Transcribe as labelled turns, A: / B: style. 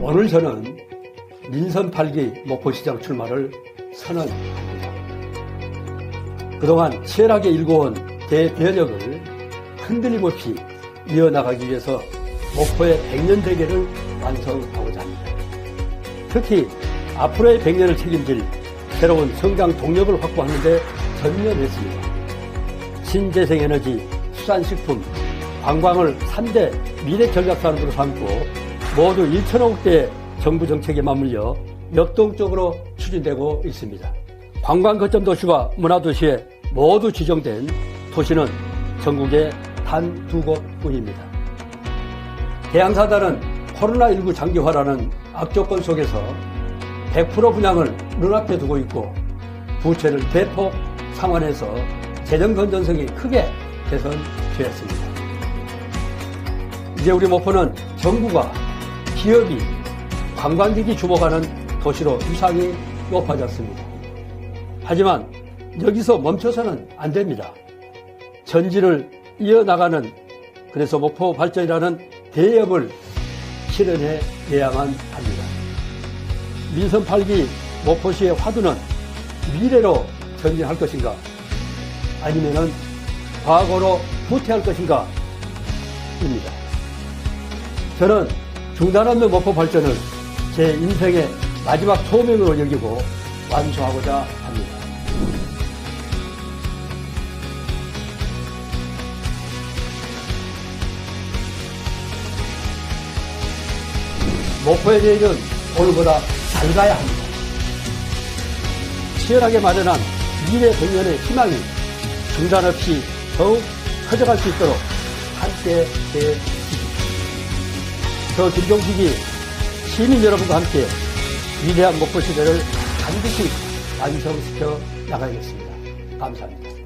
A: 오늘 저는 민선 8기 목포시장 출마를 선언합니다. 그동안 치열하게 일궈온 대변혁을 흔들림 없이 이어나가기 위해서 목포의 100년 대계를 완성하고자 합니다. 특히 앞으로의 100년을 책임질 새로운 성장 동력을 확보하는 데 전념했습니다. 신재생에너지, 수산식품, 관광을 3대 미래 전략 산업으로 삼고 모두 1천억 대의 정부 정책에 맞물려 역동적으로 추진되고 있습니다. 관광 거점 도시와 문화 도시에 모두 지정된 도시는 전국에 단 두 곳뿐입니다. 대양사단은 코로나19 장기화라는 악조건 속에서 100% 분양을 눈앞에 두고 있고 부채를 대폭 상환해서 재정 건전성이 크게 개선되었습니다. 이제 우리 목포는 정부가 기업이 관광객이 주목하는 도시로 위상이 높아졌습니다. 하지만 여기서 멈춰서는 안 됩니다. 전진을 이어나가는 그래서 목포 발전이라는 대업을 실현해 내야만 합니다. 민선 8기 목포시의 화두는 미래로 전진할 것인가 아니면은 과거로 후퇴할 것인가 입니다. 저는 중단 없는 목포 발전을 제 인생의 마지막 소명으로 여기고 완수하고자 합니다. 목포의 내일은 오늘보다 잘 가야 합니다. 치열하게 마련한 미래 100년의 희망이 중단 없이 더욱 커져갈 수 있도록 함께 해. 저 김종식이 시민 여러분과 함께 위대한 목포 시대를 반드시 완성시켜 나가겠습니다. 감사합니다.